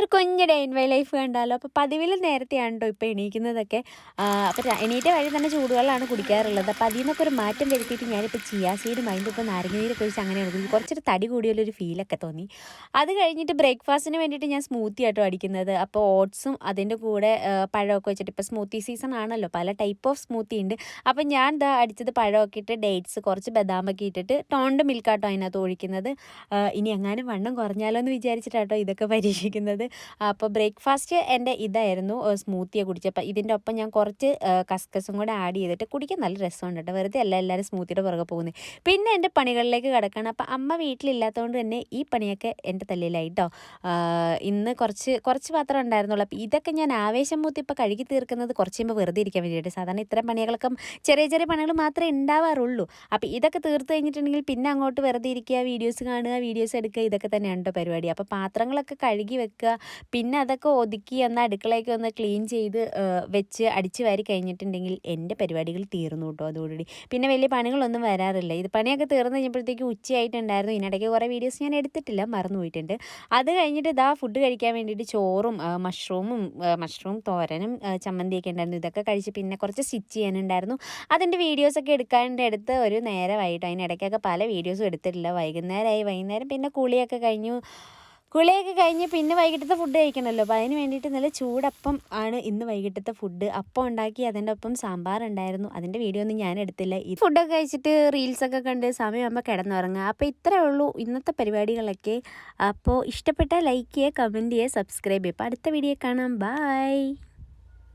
ഒരു കുഞ്ഞ് day in my life കണ്ടാലോ? അപ്പോൾ പതിവിൽ നേരത്തെയാണ് കേട്ടോ ഇപ്പോൾ എണീക്കുന്നതൊക്കെ. അപ്പോൾ എണീറ്റ വഴി തന്നെ ചൂടുവെള്ളമാണ് കുടിക്കാറുള്ളത്. അപ്പോൾ അതിൽ നിന്നൊക്കെ ഒരു മാറ്റം വരുത്തിയിട്ട് ഞാനിപ്പോൾ ചിയാ സീഡും അതിന്റെ നാരങ്ങ നാരങ്ങനീരൊക്കെ ഒഴിച്ച് അങ്ങനെ എടുക്കും കുറച്ചൊരു തടി കൂടിയുള്ളൊരു ഫീലൊക്കെ തോന്നി. അത് കഴിഞ്ഞിട്ട് ബ്രേക്ക്ഫാസ്റ്റിന് വേണ്ടിയിട്ട് ഞാൻ സ്മൂത്തി ആട്ടോ അടിക്കുന്നത്. അപ്പോൾ ഓട്സും അതിന്റെ കൂടെ പഴമൊക്കെ വെച്ചിട്ട് ഇപ്പോൾ സ്മൂത്തി സീസൺ ആണല്ലോ. പല ടൈപ്പ് ഓഫ് സ്മൂത്തി ഉണ്ട്. അപ്പോൾ ഞാൻ ഇതാ അടിച്ചത് പഴമൊക്കെ ഇട്ട് ഡേറ്റ്സ് കുറച്ച് ബദാമൊക്കെ ഇട്ടിട്ട് ടോണ്ട് മിൽക്കാട്ടോ അതിനകത്ത് ഒഴിക്കുന്നത്. ഇനി എങ്ങാനും വണ്ണം കുറഞ്ഞാലോ എന്ന് വിചാരിച്ചിട്ടാട്ടോ ഇതൊക്കെ പരീക്ഷിക്കുന്നത്. അപ്പോൾ ബ്രേക്ക്ഫാസ്റ്റ് എന്റെ ഇതായിരുന്നു സ്മൂത്തിയെ കുടിച്ചപ്പോൾ ഇതിന്റെ ഒപ്പം ഞാൻ കുറച്ച് കസ്കസും കൂടെ ആഡ് ചെയ്തിട്ട് കുടിക്കാൻ നല്ല രസമുണ്ട് കേട്ടോ. വെറുതെ അല്ല എല്ലാവരും സ്മൂത്തിയുടെ പുറകെ പോകുന്നത് പിന്നെ എന്റെ പണികളിലേക്ക് കിടക്കണം. അപ്പോൾ അമ്മ വീട്ടിലില്ലാത്തതുകൊണ്ട് തന്നെ ഈ പണിയൊക്കെ എന്റെ തലയിലായി കേട്ടോ ഇന്ന് കുറച്ച് കുറച്ച് പാത്രം ഉണ്ടായിരുന്നുള്ളൂ. അപ്പോൾ ഇതൊക്കെ ഞാൻ ആവേശം മൂത്തി ഇപ്പോൾ കഴുകി തീർക്കുന്നത് കുറച്ച് കഴിയുമ്പോൾ വെറുതെ ഇരിക്കാൻ വേണ്ടിയിട്ട്. സാധാരണ ഇത്തരം പണികളൊക്കെ ചെറിയ ചെറിയ പണികൾ മാത്രമേ ഉണ്ടാവാറുള്ളൂ. അപ്പോൾ ഇതൊക്കെ തീർത്ത് കഴിഞ്ഞിട്ടുണ്ടെങ്കിൽ പിന്നെ അങ്ങോട്ട് വെറുതെ ഇരിക്കുക വീഡിയോസ് കാണുക വീഡിയോസ് എടുക്കുക ഇതൊക്കെ തന്നെയാണ് കേട്ടോ പരിപാടി. അപ്പോൾ പാത്രങ്ങളൊക്കെ കഴുകി വെക്കുക പിന്നെ അതൊക്കെ ഒതുക്കി ഒന്ന് അടുക്കളയൊക്കെ ഒന്ന് ക്ലീൻ ചെയ്ത് വെച്ച് അടിച്ച് വാരി കഴിഞ്ഞിട്ടുണ്ടെങ്കിൽ എന്റെ പരിപാടികൾ തീർന്നു കേട്ടോ അതോടുകൂടി. പിന്നെ വലിയ പണികളൊന്നും വരാറില്ല. ഇത് പണിയൊക്കെ തീർന്നു കഴിഞ്ഞപ്പോഴത്തേക്ക് ഉച്ചയായിട്ടുണ്ടായിരുന്നു. ഇതിനിടയ്ക്ക് കുറേ വീഡിയോസ് ഞാൻ എടുത്തിട്ടില്ല മറന്നു പോയിട്ടുണ്ട്. അത് കഴിഞ്ഞിട്ട് ഇതാ ഫുഡ് കഴിക്കാൻ വേണ്ടിയിട്ട് ചോറും മഷ്റൂമും മഷ്റൂം തോരനും ചമ്മന്തിയൊക്കെ ഉണ്ടായിരുന്നു. ഇതൊക്കെ കഴിച്ച് പിന്നെ കുറച്ച് സ്റ്റിച്ച് ചെയ്യാനുണ്ടായിരുന്നു. അതിന്റെ വീഡിയോസൊക്കെ എടുക്കാന്റെ അടുത്ത് ഒരു നേരമായിട്ടോ. അതിനിടയ്ക്കൊക്കെ പല വീഡിയോസും എടുത്തിട്ടില്ല. വൈകുന്നേരമായി വൈകുന്നേരം പിന്നെ കുളിയൊക്കെ കഴിഞ്ഞു. കുളിയൊക്കെ കഴിഞ്ഞ് പിന്നെ വൈകിട്ടത്തെ ഫുഡ് കഴിക്കണമല്ലോ. അപ്പോൾ അതിന് വേണ്ടിയിട്ട് നല്ല ചൂടപ്പം ആണ് ഇന്ന് വൈകിട്ടത്തെ ഫുഡ് അപ്പം ഉണ്ടാക്കി അതിന്റെ ഒപ്പം സാമ്പാർ ഉണ്ടായിരുന്നു. അതിന്റെ വീഡിയോ ഒന്നും ഞാൻ എടുത്തില്ല. ഈ ഫുഡൊക്കെ കഴിച്ചിട്ട് റീൽസൊക്കെ കണ്ട് സമയമാകുമ്പോൾ കിടന്നുറങ്ങുക അപ്പോൾ ഇത്രയേ ഉള്ളൂ ഇന്നത്തെ പരിപാടികളൊക്കെ. അപ്പോൾ ഇഷ്ടപ്പെട്ട ലൈക്ക് ചെയ്യുക കമന്റ് ചെയ്യുക സബ്സ്ക്രൈബ് ചെയ്യുക. അപ്പോൾ അടുത്ത വീഡിയോ കാണാം. ബൈ